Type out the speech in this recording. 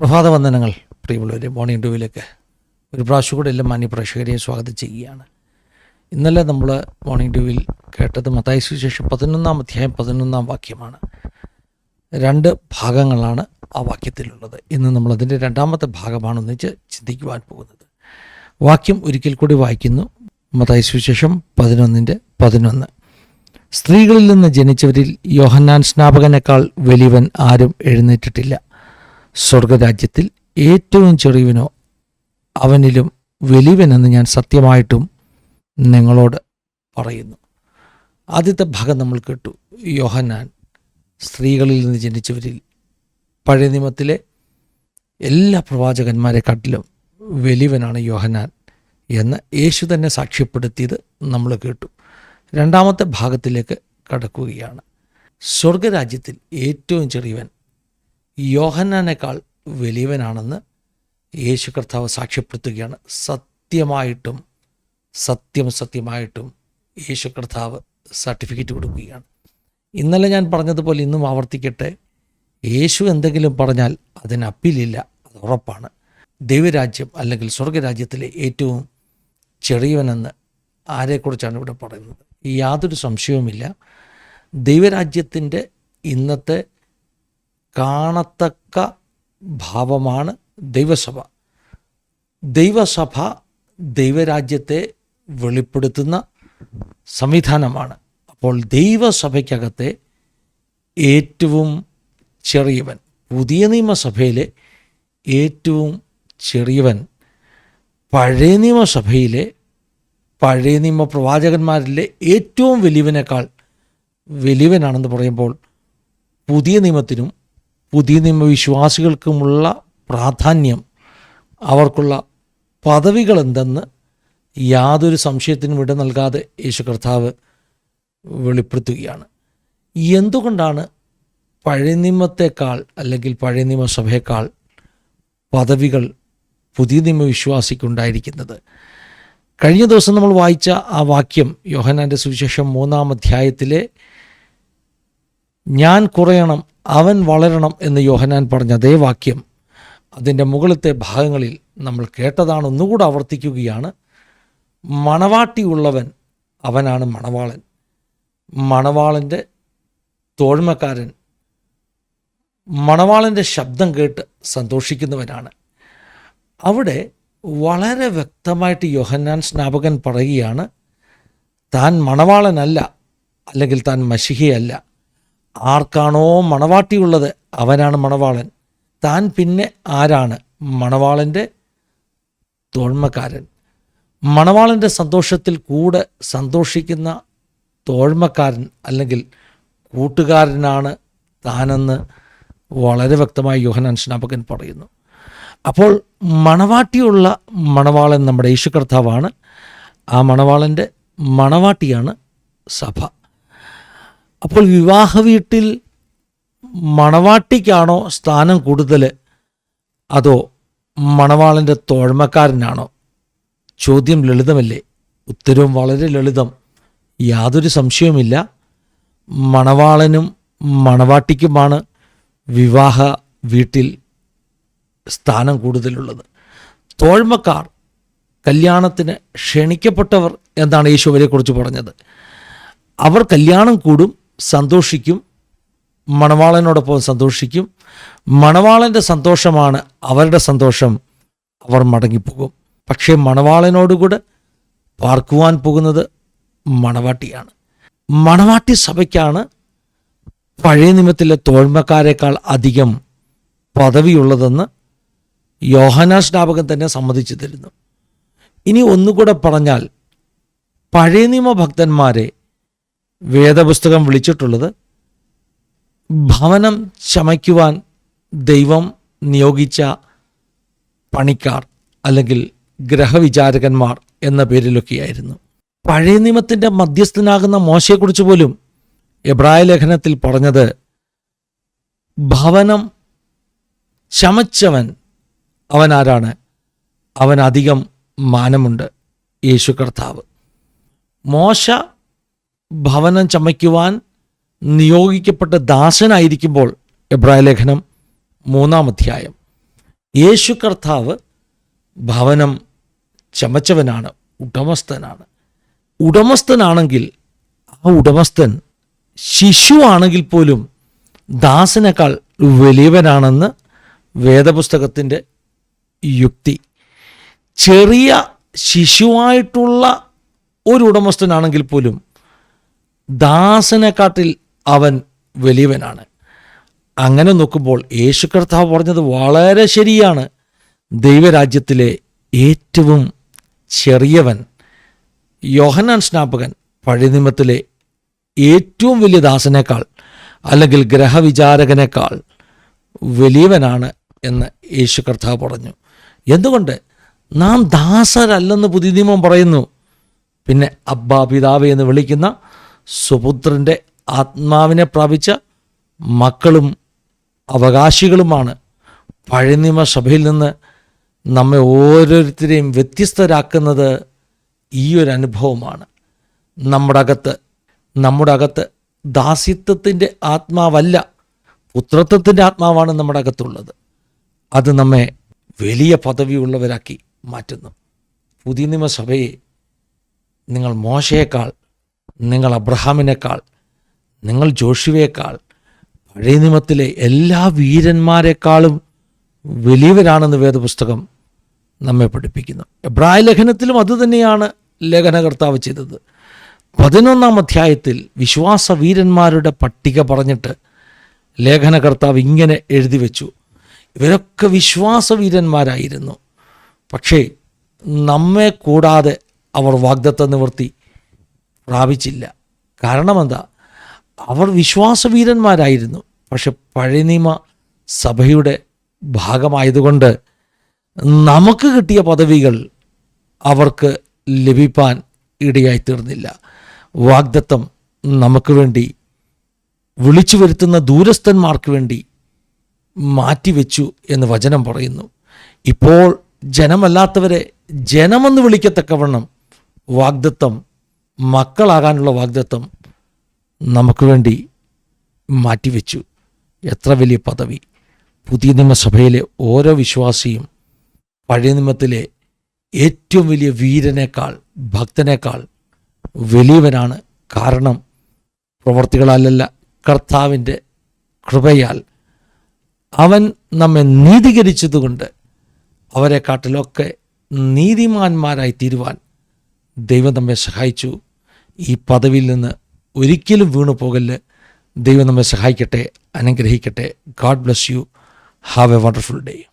പ്രഭാതവന്ദനങ്ങൾ പ്രിയമുള്ളവരെ മോർണിംഗ് ഡൂവിലേക്ക് ഒരു പ്രാവശ്യം കൂടെ എല്ലാം മാന്യ സ്വാഗതം ചെയ്യുകയാണ്. ഇന്നലെ നമ്മൾ മോർണിംഗ് ഡ്യൂവിൽ കേട്ടത് മത്തായ സുവിശേഷം പതിനൊന്നാം അധ്യായം പതിനൊന്നാം വാക്യമാണ്. രണ്ട് ഭാഗങ്ങളാണ് ആ വാക്യത്തിലുള്ളത്. ഇന്ന് നമ്മളതിന്റെ രണ്ടാമത്തെ ഭാഗമാണ് ഒന്നിച്ച് ചിന്തിക്കുവാൻ പോകുന്നത്. വാക്യം ഒരിക്കൽ കൂടി വായിക്കുന്നു. മത്തായ സുവിശേഷം പതിനൊന്നിന്റെ പതിനൊന്ന്. സ്ത്രീകളിൽ നിന്ന് ജനിച്ചവരിൽ യോഹന്നാൻ സ്നാപകനേക്കാൾ വലിയവൻ ആരും എഴുന്നേറ്റിട്ടില്ല. സ്വർഗരാജ്യത്തിൽ ഏറ്റവും ചെറിയവനോ അവനിലും വലിയവനെന്ന് ഞാൻ സത്യമായിട്ടും നിങ്ങളോട് പറയുന്നു. ആദ്യത്തെ ഭാഗം നമ്മൾ കേട്ടു. യോഹന്നാൻ സ്ത്രീകളിൽ നിന്ന് ജനിച്ചവരിൽ പഴയ നിയമത്തിലെ എല്ലാ പ്രവാചകന്മാരെക്കാട്ടിലും വലിയവനാണ് യോഹന്നാൻ എന്ന് യേശു തന്നെ സാക്ഷ്യപ്പെടുത്തിയത് നമ്മൾ കേട്ടു. രണ്ടാമത്തെ ഭാഗത്തിലേക്ക് കടക്കുകയാണ്. സ്വർഗരാജ്യത്തിൽ ഏറ്റവും ചെറിയവൻ യോഹന്നാനേക്കാൾ വലിയവനാണെന്ന് യേശു കർത്താവ് സാക്ഷ്യപ്പെടുത്തുകയാണ്. സത്യമായിട്ടും സത്യം സത്യമായിട്ടും യേശു കർത്താവ് സർട്ടിഫിക്കറ്റ് കൊടുക്കുകയാണ്. ഇന്നലെ ഞാൻ പറഞ്ഞതുപോലെ ഇന്നും ആവർത്തിക്കട്ടെ യേശു എന്തെങ്കിലും പറഞ്ഞാൽ അതിന് അപ്പീലില്ല അത് ഉറപ്പാണ്. ദൈവരാജ്യം അല്ലെങ്കിൽ സ്വർഗരാജ്യത്തിലെ ഏറ്റവും ചെറിയവനെന്ന് ആരെക്കുറിച്ചാണ് ഇവിടെ പറയുന്നത്? യാതൊരു സംശയവുമില്ല. ദൈവരാജ്യത്തിന്റെ ഇന്നത്തെ കാണത്തക്ക ഭാവമാണ് ദൈവസഭ. ദൈവസഭ ദൈവരാജ്യത്തെ വെളിപ്പെടുത്തുന്ന സംവിധാനമാണ്. അപ്പോൾ ദൈവസഭയ്ക്കകത്തെ ഏറ്റവും ചെറിയവൻ പുതിയ നിയമസഭയിലെ ഏറ്റവും ചെറിയവൻ പഴയ നിയമസഭയിലെ പഴയ നിയമ പ്രവാചകന്മാരിലെ ഏറ്റവും വലിയവനേക്കാൾ വലിയവനാണെന്ന് പറയുമ്പോൾ പുതിയ നിയമത്തിനും പുതിയ നിയമവിശ്വാസികൾക്കുമുള്ള പ്രാധാന്യം അവർക്കുള്ള പദവികൾ എന്തെന്ന് യാതൊരു സംശയത്തിനും ഇട നൽകാതെ യേശു കർത്താവ് വെളിപ്പെടുത്തുകയാണ്. എന്തുകൊണ്ടാണ് പഴയ നിയമത്തെക്കാൾ അല്ലെങ്കിൽ പഴയ നിയമസഭയേക്കാൾ പദവികൾ പുതിയ നിയമവിശ്വാസിക്കുണ്ടായിരിക്കുന്നത്? കഴിഞ്ഞ ദിവസം നമ്മൾ വായിച്ച ആ വാക്യം യോഹനാന്റെ സുവിശേഷം മൂന്നാം അധ്യായത്തിലെ ഞാൻ കുറയണം അവൻ വളരണം എന്ന് യോഹനാൻ പറഞ്ഞ അതേ വാക്യം അതിന്റെ മുകളിലത്തെ ഭാഗങ്ങളിൽ നമ്മൾ കേട്ടതാണ്. ഒന്നുകൂടെ ആവർത്തിക്കുകയാണ്. മണവാട്ടിയുള്ളവൻ അവനാണ് മണവാളൻ. മണവാളന്റെ തോഴ്മക്കാരൻ മണവാളന്റെ ശബ്ദം കേട്ട് സന്തോഷിക്കുന്നവനാണ്. അവിടെ വളരെ വ്യക്തമായിട്ട് യോഹന്നാൻ സ്നാപകൻ പറയുകയാണ് താൻ മണവാളനല്ല അല്ലെങ്കിൽ താൻ മഷിഹയല്ല ആർക്കാണോ മണവാട്ടിയുള്ളത് അവനാണ് മണവാളൻ. താൻ പിന്നെ ആരാണ് മണവാളന്റെ തോഴ്മക്കാരൻ? മണവാളന്റെ സന്തോഷത്തിൽ കൂടെ സന്തോഷിക്കുന്ന തോഴ്മക്കാരൻ അല്ലെങ്കിൽ കൂട്ടുകാരനാണ് താനെന്ന് വളരെ വ്യക്തമായി യോഹനാൻ സ്നാപകൻ പറയുന്നു. അപ്പോൾ മണവാട്ടിയുള്ള മണവാളൻ നമ്മുടെ യേശു കർത്താവാണ് ആ മണവാളന്റെ മണവാട്ടിയാണ് സഭ. അപ്പോൾ വിവാഹ വീട്ടിൽ മണവാട്ടിക്കാണോ സ്ഥാനം കൂടുതൽ അതോ മണവാളന്റെ തോഴ്മക്കാരനാണോ? ചോദ്യം ലളിതമല്ലേ? ഉത്തരവും വളരെ ലളിതം. യാതൊരു സംശയവുമില്ല. മണവാളനും മണവാട്ടിക്കുമാണ് വിവാഹ വീട്ടിൽ സ്ഥാനം കൂടുതലുള്ളത്. തോഴ്മക്കാർ കല്യാണത്തിന് ക്ഷണിക്കപ്പെട്ടവർ എന്നാണ് യേശുവരെക്കുറിച്ച് പറഞ്ഞത്. അവർ കല്യാണം കൂടും സന്തോഷിക്കും. മണവാളനോടൊപ്പം സന്തോഷിക്കും. മണവാളന്റെ സന്തോഷമാണ് അവരുടെ സന്തോഷം. അവർ മടങ്ങിപ്പോകും. പക്ഷേ മണവാളനോടുകൂടെ പാർക്കുവാൻ പോകുന്നത് മണവാട്ടിയാണ്. മണവാട്ടി സഭയ്ക്കാണ് പഴയ നിയമത്തിലെ തോഴ്മക്കാരേക്കാൾ അധികം പദവിയുള്ളതെന്ന് യോഹനാ സ്നാപകൻ തന്നെ സമ്മതിച്ചു തരുന്നു. ഇനി ഒന്നുകൂടെ പറഞ്ഞാൽ പഴയ നിയമ ഭക്തന്മാരെ വേദപുസ്തകം വിളിച്ചിട്ടുള്ളത് ഭവനം ചമയ്ക്കുവാൻ ദൈവം നിയോഗിച്ച പണിക്കാർ അല്ലെങ്കിൽ ഗ്രഹവിചാരകന്മാർ എന്ന പേരിലൊക്കെയായിരുന്നു. പഴയ നിയമത്തിന്റെ മധ്യസ്ഥനാകുന്ന മോശയെക്കുറിച്ച് പോലും എബ്രായ ലേഖനത്തിൽ പറഞ്ഞത് ഭവനം ചമച്ചവൻ അവൻ ആരാണ് അവൻ അധികം മാനമുണ്ട്. യേശു കർത്താവ്. മോശ ഭവനം ചമയ്ക്കുവാൻ നിയോഗിക്കപ്പെട്ട ദാസനായിരിക്കുമ്പോൾ എബ്രായ ലേഖനം മൂന്നാം അധ്യായം. യേശു കർത്താവ് ഭവനം ചമച്ചവനാണ് ഉടമസ്ഥനാണ്. ഉടമസ്ഥനാണെങ്കിൽ ആ ഉടമസ്ഥൻ ശിശുവാണെങ്കിൽ പോലും ദാസനേക്കാൾ വലിയവനാണെന്ന് വേദപുസ്തകത്തിന്റെ യുക്തി. ചെറിയ ശിശുവായിട്ടുള്ള ഒരു ഉടമസ്ഥനാണെങ്കിൽ പോലും ദാസനെക്കാട്ടിൽ അവൻ വലിയവനാണ്. അങ്ങനെ നോക്കുമ്പോൾ യേശു കർത്താവ് പറഞ്ഞത് വളരെ ശരിയാണ്. ദൈവരാജ്യത്തിലെ ഏറ്റവും ചെറിയവൻ യോഹനാൻ സ്നാപകൻ പഴയ നിയമത്തിലെ ഏറ്റവും വലിയ ദാസനേക്കാൾ അല്ലെങ്കിൽ ഗ്രഹവിചാരകനേക്കാൾ വലിയവനാണ് എന്ന് യേശു കർത്താവ് പറഞ്ഞു. എന്തുകൊണ്ട്? നാം ദാസരല്ലെന്ന് പുതിയ നിയമം പറയുന്നു. പിന്നെ അബ്ബാ പിതാവ് എന്ന് വിളിക്കുന്ന സുപുത്രന്റെ ആത്മാവിനെ പ്രാപിച്ച മക്കളും അവകാശികളുമാണ്. പഴയ നിയമ സഭയിൽ നിന്ന് നമ്മെ ഓരോരുത്തരെയും വ്യത്യസ്തരാക്കുന്നത് ഈ ഒരു അനുഭവമാണ്. നമ്മുടെ അകത്ത് നമ്മുടെ അകത്ത് ദാസ്യത്വത്തിന്റെ ആത്മാവല്ല പുത്രത്വത്തിന്റെ ആത്മാവാണ് നമ്മുടെ അകത്തുള്ളത്. അത് നമ്മെ വലിയ പദവിയുള്ളവരാക്കി മാറ്റുന്നു. പുതിയ നിയമസഭയെ നിങ്ങൾ മോശയേക്കാൾ നിങ്ങൾ അബ്രഹാമിനേക്കാൾ നിങ്ങൾ ജോഷുവേക്കാൾ പഴയ നിയമത്തിലെ എല്ലാ വീരന്മാരെക്കാളും വലിയവരാണെന്ന് വേദപുസ്തകം നമ്മെ പഠിപ്പിക്കുന്നു. എബ്രായ ലേഖനത്തിലും അതുതന്നെയാണ് ലേഖനകർത്താവ് ചെയ്തത്. പതിനൊന്നാം അധ്യായത്തിൽ വിശ്വാസ വീരന്മാരുടെ പട്ടിക പറഞ്ഞിട്ട് ലേഖനകർത്താവ് ഇങ്ങനെ എഴുതി വെച്ചു. ഇവരൊക്കെ വിശ്വാസ വീരന്മാരായിരുന്നു. പക്ഷേ നമ്മെ കൂടാതെ അവർ വാഗ്ദത്ത നിവൃത്തി പ്രാപിച്ചില്ല. കാരണം എന്താ അവർ വിശ്വാസവീരന്മാരായിരുന്നു. പക്ഷെ പഴയ നിയമ സഭയുടെ ഭാഗമായതുകൊണ്ട് നമുക്ക് കിട്ടിയ പദവികൾ അവർക്ക് ലഭിപ്പാൻ ഇടയായി തീർന്നില്ല വാഗ്ദത്തം നമുക്ക് വേണ്ടി വിളിച്ചു വരുത്തുന്ന ദൂരസ്ഥന്മാർക്ക് വേണ്ടി മാറ്റിവെച്ചു എന്ന് വചനം പറയുന്നു. ഇപ്പോൾ ജനമല്ലാത്തവരെ ജനമെന്ന് വിളിക്കത്തക്കവണ്ണം വാഗ്ദത്തം മക്കളാകാനുള്ള വാഗ്ദത്വം നമുക്ക് വേണ്ടി മാറ്റിവെച്ചു. എത്ര വലിയ പദവി. പുതിയ നിയമസഭയിലെ ഓരോ വിശ്വാസിയും പഴയ നിയമത്തിലെ ഏറ്റവും വലിയ വീരനേക്കാൾ ഭക്തനേക്കാൾ വലിയവനാണ്. കാരണം പ്രവർത്തികളാലല്ല കർത്താവിന്റെ കൃപയാൽ അവൻ നമ്മെ നീതീകരിച്ചതുകൊണ്ട് അവരെക്കാട്ടിലൊക്കെ നീതിമാന്മാരായി തീരുവാൻ ദൈവം നമ്മെ സഹായിച്ചു. ഈ പദവിയിൽ നിന്ന് ഒരിക്കലും വീണു പോകല്ല്. ദൈവം നമ്മെ സഹായിക്കട്ടെ അനുഗ്രഹിക്കട്ടെ. God bless you have a wonderful day